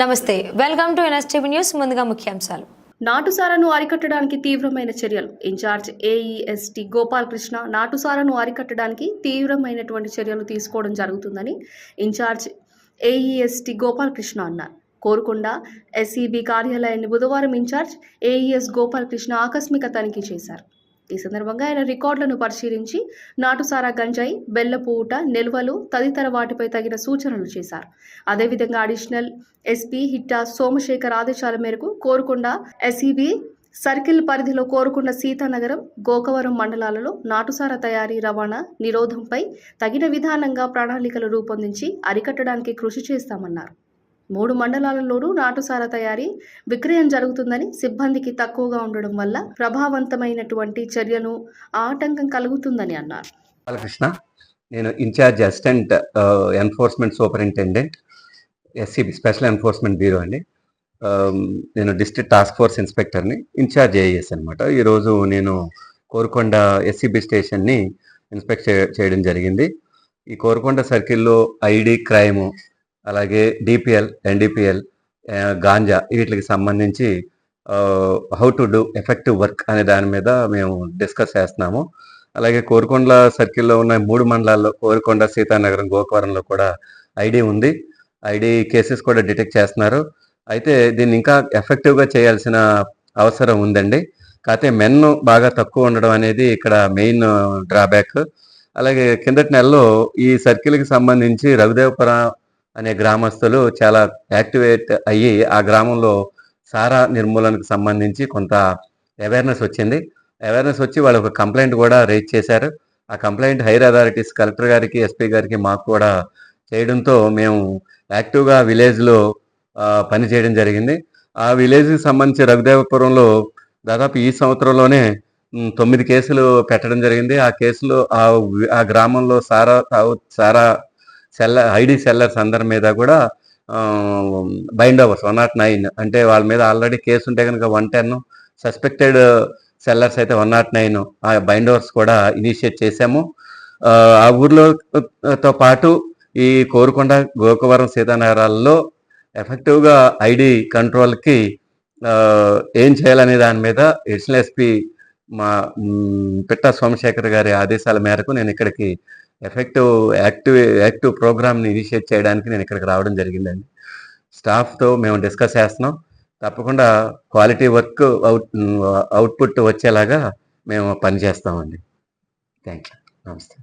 నమస్తే welcome to NSTV news ముందుగా ముఖ్యాంశాలు. నాటుసారాను అరికట్టడానికి తీవ్రమైన చర్యలు. ఇన్ఛార్జ్ ఏఈఎస్టీ గోపాలకృష్ణ నాటుసారాను అరికట్టడానికి తీవ్రమైనటువంటి చర్యలు తీసుకోవడం జరుగుతుందని ఇన్ఛార్జ్ ఏఈఎస్టీ గోపాలకృష్ణ అన్నారు. కోరుకొండ ఎస్ఈబి కార్యాలయాన్ని బుధవారం ఇన్ఛార్జ్ ఏఈఎస్ గోపాలకృష్ణ ఆకస్మిక తనిఖీ చేశారు. ఈ సందర్భంగా ఆయన రికార్డులను పరిశీలించి నాటుసారా గంజాయి బెల్లపూట నిల్వలు తదితర వాటిపై తగిన సూచనలు చేశారు. అదేవిధంగా అడిషనల్ ఎస్పీ హిట్టా సోమశేఖర్ ఆదేశాల మేరకు కోరుకొండ ఎస్ఈబి సర్కిల్ పరిధిలో కోరుకొండ సీతానగరం గోకవరం మండలాలలో నాటుసారా తయారీ రవాణా నిరోధంపై తగిన విధానంగా ప్రణాళికలు రూపొందించి అరికట్టడానికి కృషి చేస్తామన్నారు. మూడు మండలాలలోనూ నాటుసార తయారీ విక్రయం జరుగుతుందని సిబ్బందికి తక్కువగా ఉండడం వల్ల ప్రభావవంతమైనటువంటి చర్యను ఆటంకం కలుగుతుందని అన్నారు. బాలకృష్ణ నేను in charge assistant enforcement superintendent SCB special enforcement bureau అండి. నేను డిస్ట్రిక్ట్ టాస్క్ ఫోర్స్ ఇన్స్పెక్టర్ని ఇన్ఛార్జ్ ఏఎస్ అనమాట ఈరోజు నేను కోరుకొండ ఎస్సీబీ స్టేషన్ని ఇన్స్పెక్ట్ చేయడం జరిగింది. ఈ కోరుకొండ సర్కిల్లో ఐడి క్రైము అలాగే డిపిఎల్ ఎన్డిపిఎల్ గాంజా వీటికి సంబంధించి how to do effective work అనే దాని మీద మేము డిస్కస్ చేస్తున్నాము. అలాగే కోరుకొండ సర్కిల్లో ఉన్న మూడు మండలాల్లో కోరుకొండ సీతానగరం గోకవరంలో కూడా ఐడి ఉంది. ఐడి కేసెస్ కూడా డిటెక్ట్ చేస్తున్నారు. అయితే దీన్ని ఇంకా ఎఫెక్టివ్గా చేయాల్సిన అవసరం ఉందండి. కాకపోతే మెన్ బాగా తక్కువ ఉండడం అనేది ఇక్కడ మెయిన్ డ్రాబ్యాక్ అలాగే కిందటి నెలలో ఈ సర్కిల్కి సంబంధించి రఘుదేవపురం అనే గ్రామస్తులు చాలా యాక్టివేట్ అయ్యి ఆ గ్రామంలో సారా నిర్మూలనకు సంబంధించి కొంత అవేర్నెస్ వచ్చింది. అవేర్నెస్ వచ్చి వాళ్ళు ఒక కంప్లైంట్ కూడా రేజ్ చేశారు. ఆ కంప్లైంట్ హైర్ అథారిటీస్ కలెక్టర్ గారికి ఎస్పీ గారికి మాకు కూడా చేయడంతో మేము యాక్టివ్గా విలేజ్లో పని చేయడం జరిగింది. ఆ విలేజ్కి సంబంధించి రఘుదేవపురంలో దాదాపు ఈ సంవత్సరంలోనే తొమ్మిది కేసులు పెట్టడం జరిగింది. ఆ కేసులో ఆ ఆ గ్రామంలో సారా సారా సెల్లర్ ఐడి సెల్లర్స్ అందరి మీద కూడా bind overs one nought nine. అంటే వాళ్ళ మీద ఆల్రెడీ కేసు ఉంటే కనుక వన్ టెన్ సస్పెక్టెడ్ సెల్లర్స్ అయితే వన్ నాట్ నైన్ ఆ బైండ్ అవర్స్ కూడా ఇనిషియేట్ చేశాము. ఆ, ఊర్లోతో పాటు ఈ కోరుకొండ గోకవరం సీతానగరాల్లో ఎఫెక్టివ్గా ఐడి కంట్రోల్కి ఏం చేయాలనే దాని మీద ఎడిషనల్ ఎస్పీ మా పిట్ట సోమశేఖర్ గారి ఆదేశాల మేరకు నేను ఇక్కడికి ఎఫెక్టివ్ యాక్టివ్ యాక్టివ్ ప్రోగ్రామ్ని ఇనిషియేట్ చేయడానికి నేను ఇక్కడికి రావడం జరిగిందండి. స్టాఫ్తో మేము డిస్కస్ చేస్తున్నాం. తప్పకుండా క్వాలిటీ వర్క్ అవుట్ అవుట్పుట్ వచ్చేలాగా మేము పనిచేస్తామండి. థ్యాంక్ యూ నమస్తే.